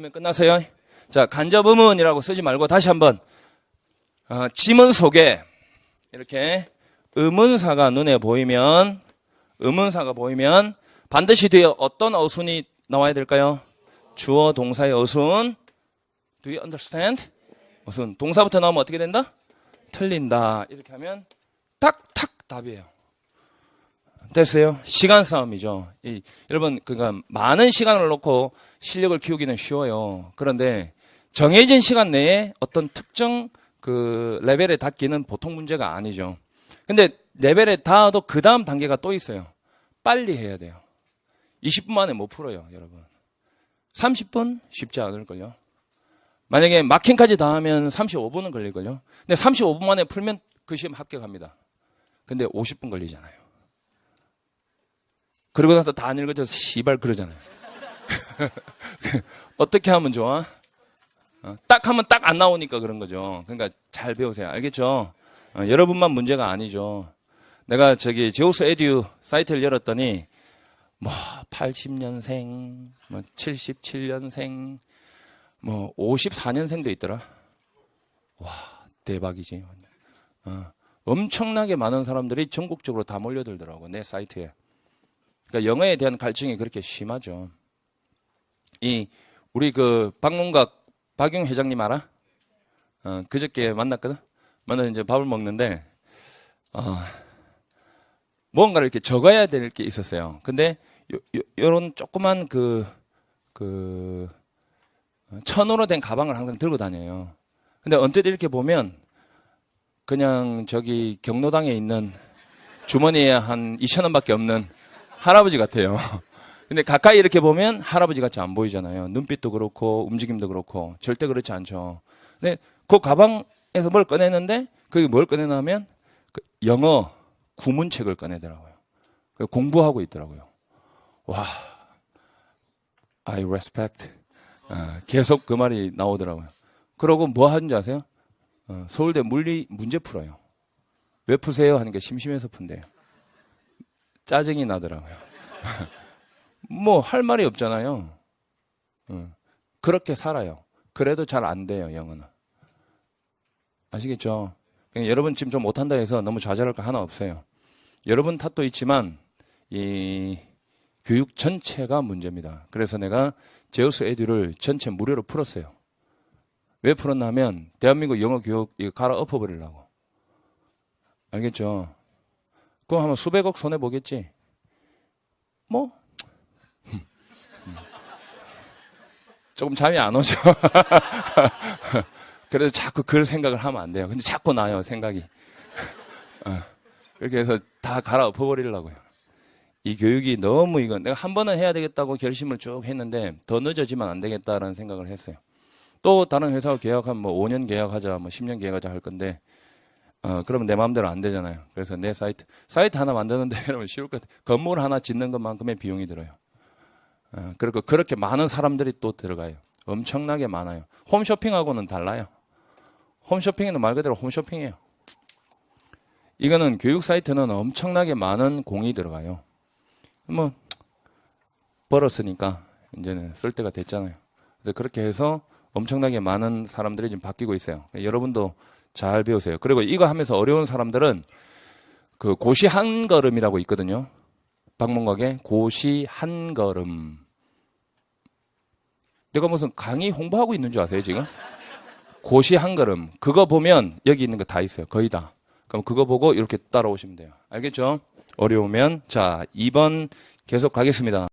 그러면 끝났어요. 자, 간접 음운이라고 쓰지 말고 다시 한번 어, 지문 속에 이렇게 음운사가 눈에 보이면 음운사가 보이면 반드시 뒤에 어떤 어순이 나와야 될까요? 주어 동사의 어순. Do you understand? 어순. 동사부터 나오면 어떻게 된다? 틀린다. 이렇게 하면 딱딱 답이에요. 됐어요? 시간 싸움이죠. 이, 여러분, 그니까 많은 시간을 놓고 실력을 키우기는 쉬워요. 그런데 정해진 시간 내에 어떤 특정 그 레벨에 닿기는 보통 문제가 아니죠. 근데 레벨에 닿아도 그 다음 단계가 또 있어요. 빨리 해야 돼요. 20분 만에 못 풀어요, 여러분. 30분? 쉽지 않을걸요. 만약에 마킹까지 다 하면 35분은 걸릴걸요. 근데 35분 만에 풀면 그 시험 합격합니다. 근데 50분 걸리잖아요. 그러고 나서 다 안 읽어져서 씨발 그러잖아요. 어떻게 하면 좋아? 어, 딱 하면 딱 안 나오니까 그런 거죠. 그러니까 잘 배우세요. 알겠죠? 어, 여러분만 문제가 아니죠. 내가 저기 제우스 에듀 사이트를 열었더니 뭐 80년생, 뭐 77년생, 뭐 54년생도 있더라. 와 대박이지. 어, 엄청나게 많은 사람들이 전국적으로 다 몰려들더라고 내 사이트에. 그러니까 영어에 대한 갈증이 그렇게 심하죠. 이 우리 그 박문각 박용 회장님 알아? 어, 그저께 만났거든. 만나서 이제 밥을 먹는데 어, 뭔가를 이렇게 적어야 될 게 있었어요. 근데 요, 요, 요런 조그만 그, 그, 천으로 된 가방을 항상 들고 다녀요. 근데 언뜻 이렇게 보면 그냥 저기 경로당에 있는 주머니에 한 2천 원밖에 없는 할아버지 같아요. 근데 가까이 이렇게 보면 할아버지 같이 안 보이잖아요. 눈빛도 그렇고 움직임도 그렇고 절대 그렇지 않죠. 근데 그 가방에서 뭘 꺼내는데 그게 뭘 꺼내냐면 그 영어 구문책을 꺼내더라고요. 그 공부하고 있더라고요. 와, I respect. 어, 계속 그 말이 나오더라고요. 그러고 뭐 하는지 아세요? 어, 서울대 물리 문제 풀어요. 왜 푸세요? 하니까 심심해서 푼대요. 짜증이 나더라고요. 뭐 할 말이 없잖아요. 어, 그렇게 살아요. 그래도 잘 안 돼요, 영어는. 아시겠죠? 여러분 지금 좀 못한다 해서 너무 좌절할 거 하나 없어요. 여러분 탓도 있지만 이 교육 전체가 문제입니다. 그래서 내가 제우스 에듀를 전체 무료로 풀었어요. 왜 풀었냐면 대한민국 영어 교육 이거 갈아 엎어 버리려고. 알겠죠? 그럼 한번 수백억 손해 보겠지. 뭐 조금 잠이 안 오죠. 그래서 자꾸 그런 생각을 하면 안 돼요. 근데 자꾸 나요 생각이. 어, 그렇게 해서 다 갈아엎어 버리려고요. 이 교육이 너무 이건 내가 한 번은 해야 되겠다고 결심을 쭉 했는데 더 늦어지면 안 되겠다라는 생각을 했어요. 또 다른 회사와 계약하면 뭐 5년 계약하자, 뭐 10년 계약하자 할 건데 어 그러면 내 마음대로 안 되잖아요. 그래서 내 사이트 사이트 하나 만드는데 여러분 쉬울 것 같아요. 건물 하나 짓는 것만큼의 비용이 들어요. 어, 그리고 그렇게 많은 사람들이 또 들어가요. 엄청나게 많아요. 홈쇼핑하고는 달라요. 홈쇼핑은 말 그대로 홈쇼핑이에요. 이거는 교육 사이트는 엄청나게 많은 공이 들어가요. 뭐 벌었으니까 이제는 쓸 때가 됐잖아요. 그래서 그렇게 해서 엄청나게 많은 사람들이 지금 바뀌고 있어요. 여러분도 잘 배우세요. 그리고 이거 하면서 어려운 사람들은 그 고시 한 걸음이라고 있거든요. 박문각에 고시 한 걸음. 내가 무슨 강의 홍보하고 있는 줄 아세요, 지금? 고시 한 걸음. 그거 보면 여기 있는 거 다 있어요. 거의 다. 그럼 그거 보고 이렇게 따라오시면 돼요. 알겠죠? 어려우면 자, 2번 계속 가겠습니다.